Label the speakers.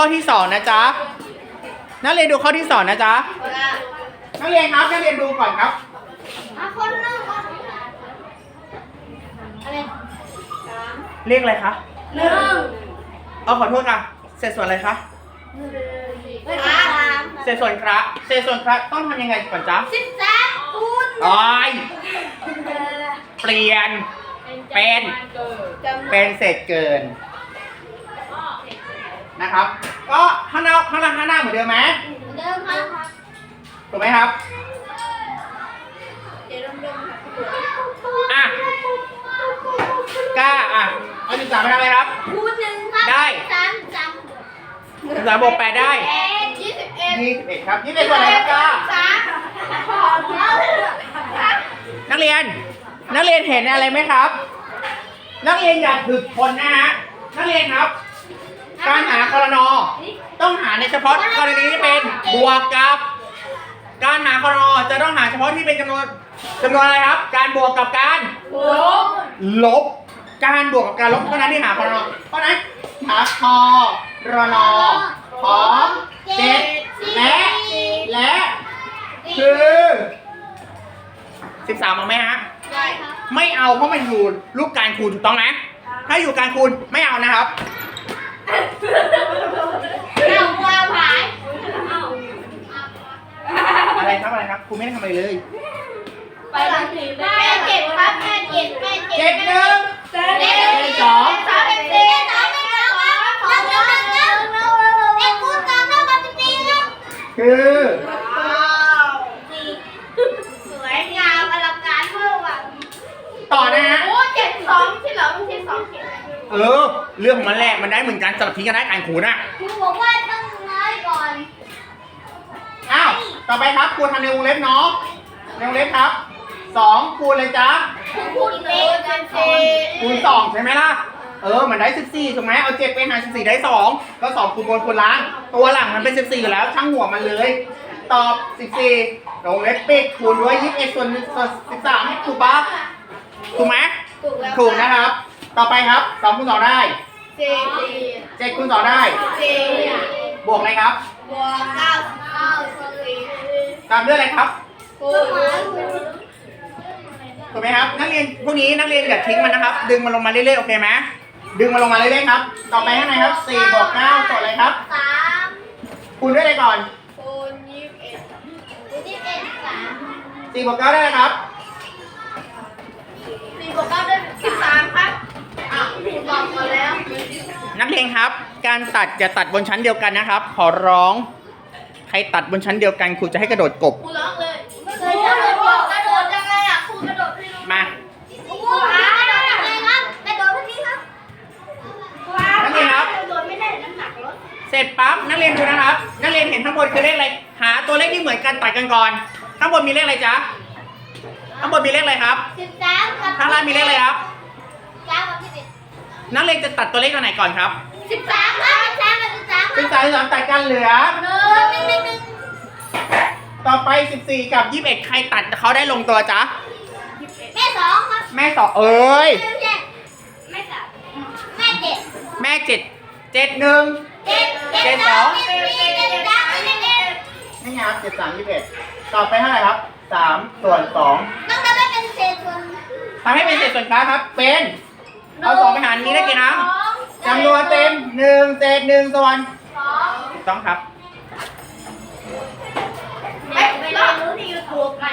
Speaker 1: ข้อที่สองนะจ๊ะนักเรียนดูข้อที่สองนะจ๊ะนักเรียนครับนักเรียนดูก่อนครับ
Speaker 2: มาคนหนึงคนอะไร
Speaker 1: เรียกอะไรคะ
Speaker 2: หนึ่ง
Speaker 1: เอาขอโทษค่ะเศษส่วนอะไรคะ
Speaker 2: สาม
Speaker 1: เศษส่วนครับเศษส่วนครับต้องทำยังไงก่อนจ๊ะ
Speaker 2: สิบสามคูณ
Speaker 1: โอ้ยเปลี่ยนเป็นเป็นเศษเกิน นะครับ ก็ข้างหน้าข้างหน้าข้างหน้าเหมือนเดิมไหม
Speaker 2: เดิมครับ
Speaker 1: ถูกไหมครับ
Speaker 2: เดี๋ยวเดิม
Speaker 1: อะกล้าอะเอาสิบสามไปทำอะไรครับ
Speaker 2: คูณหนึ่งครับ
Speaker 1: ได้
Speaker 2: สามสาม
Speaker 1: สิบสามบวกแปดได้
Speaker 2: เอ็ดยี่สิบเอ็ด
Speaker 1: ยี่สิบเอ็ดครับยี่สิบเอ็ดส่วนอะไรครับกล้า
Speaker 2: สามพอแล้ว
Speaker 1: นักเรียน นักเรียนเห็นอะไรไหมครับ นักเรียนอย่าถึกคนนะฮะนักเรียนครับ การหาคอรนอต้องหาในเฉพาะกรณีที่เป็นบวกกับ การหาคอรนอจะต้องหาเฉพาะที่เป็นจำนวนจำนวนอะไรครับ การบวกกับการ
Speaker 2: ลบ
Speaker 1: ลบการบวกกับการลบเท่านั้นที่หาคอรนอเพราะฉะนั้นหาคอรนอของเจ็ดและและคือสิบสามเอาไหมฮะ
Speaker 2: ได้ครับ
Speaker 1: ไม่เอาเพราะมันอยู่รูปการคูณถูกต้องไหมถ้าอยู่การคูณไม่เอานะครับ
Speaker 2: เอาวางผาย
Speaker 1: อะไรครับอะไรครับครูไม่ได้ทำอะไรเลย
Speaker 2: ไปทันทีแม่เจ็ดครับแม่เจ็ดแม่เจ็ด
Speaker 1: เจ็ดหนึ่ง
Speaker 2: เจ็ดสองสามเป็นสี่สามเป็นสองครับหนึ่งหนึ่งหนึ่งหนึ่งเอ็กซ์คูณสองเท่ากับสิบสี่ครับ
Speaker 1: คือ
Speaker 2: ว้าวสี่สวยงามอลังการเวอร์ว่ะ
Speaker 1: ต่อนะฮะ
Speaker 2: โอ้เจ็ดสองใช่เหรอไม่ใช่สอง เจ็ด
Speaker 1: เออ เรื่องของมันแหละมันได้เหมือนกันสลับทิ้งกันได้การคูณอะ
Speaker 2: ครูบอกว่าต้องน้อยก่อน
Speaker 1: อ้าวต่อไปครับคูณทำในวงเล็บเนาะในวงเล็บครับสองคูณเลยจ้า
Speaker 2: ครูพูดเลยเป็นสี่
Speaker 1: คูณสองใช่ไหมล่ะเออมันได้สิบสี่ถูกไหมเอาเจ็ดไปหารสิบสี่ได้สองก็สองคูณบนคูณล่าง ตัวหลังมันเป็นสิบสี่อยู่แล้วช่างหัวมันเลย ตอบสิบสี่วงเล็บปิดคูณด้วยยี่สิบเอ็ดส่วนส่วนสิบสามถูกปะถูกไหม
Speaker 2: ถูกแล้ว
Speaker 1: ถูกนะครับ ต่อไปครับสองคูณสองได้
Speaker 2: สี่
Speaker 1: เจ็ดคูณสองได้
Speaker 2: สี่
Speaker 1: บวกอะไรครับ
Speaker 2: บวกเก้าเก้าสี่
Speaker 1: ตามด้วยอะไรครับ
Speaker 2: คูณ
Speaker 1: ถูกไหมครับ นักเรียนพวกนี้นักเรียนอย่าทิ้งมันนะครับ ดึงมันลงมาเรื่อยๆโอเคไหมดึงมันลงมาเรื่อยๆครับ ต่อไปข้างในครับสี่บวกเก้าส่วนอะไรครับ
Speaker 2: สาม
Speaker 1: คูณด้วยอะไรก่อน
Speaker 2: คูณยี่สิบเอ็ดยี่สิบเอ็ดสาม
Speaker 1: สี่บวกเก้าได้อะไรครับ
Speaker 2: สี่บวกเก้าได้สิบสามครับอะบอกมาแล้ว
Speaker 1: นักเรียนครับ การตัดอย่าตัดบนชั้นเดียวกันนะครับ ขอร้อง ใครตัดบนชั้นเดียวกันครูจะให้กระโดดกบ
Speaker 2: ครูร้องเลยไม่เคยกระโดดบอกกระโดดยังไงอะครูกระโดดให้รู้
Speaker 1: มา
Speaker 2: ครูหากระโดดยังไงครับกระโดดท่านี้ครับครูหาก
Speaker 1: นักเรียนครับ
Speaker 2: กระโดดไม่ได้น้ำหนักลด
Speaker 1: เสร็จปั๊บนักเรียนดูนะครับ นักเรียนเห็นข้างบนคือเลขอะไร หาตัวเลขที่เหมือนกันตัดกันก่อน ข้างบนมีเลขอะไรจ๊ะ ข้างบนมีเลขอะไรครับ
Speaker 2: สิบสามกับ
Speaker 1: ข้างล่างมีเลขอะไรครับ
Speaker 2: เก้ากับสิบเอ็ด
Speaker 1: นักเรียนจะตัดตัวเลขตัวไหนก่อนครับ
Speaker 2: สิบสามครับสิบสามกับสิบสามค
Speaker 1: สิ
Speaker 2: รั
Speaker 1: บบสามสิบสามตัดกันเหลือ
Speaker 2: หนึ่งหนึ่งหนึ่งหนึ่ง
Speaker 1: ต่อไป 14 กับ 21 ใครตัดเขาได้ลงตัวจ๊ะ
Speaker 2: แม่สองครับ
Speaker 1: แม่สองเอ้ย
Speaker 2: ไม่ใช่แม่สามแม่เจ็ด
Speaker 1: แม่เจ็ดเจ็ดหนึ่ง
Speaker 2: เจ็ดเจ็ดสอง เจ็ดสี่เจ็ดสามเจ็ดเอ็ด
Speaker 1: นี่ไงครับเจ็ดสามยี่สิบเอ็ดต่อไปเท่าไหร่ครับสามส่วนสอง
Speaker 2: ต้องทำให้เป็นเศษส่วน
Speaker 1: ทำให้เป็นเศษส่วนค้าครับ เป็น เอาสองไปหารนี้ได้กี่น้ำจำนวนเต็มหนึ่งเศษหนึ่งส่วน
Speaker 2: สอง
Speaker 1: ถูกต้องครับ
Speaker 3: ไม่ไม่รู้ที่ยูทูบไง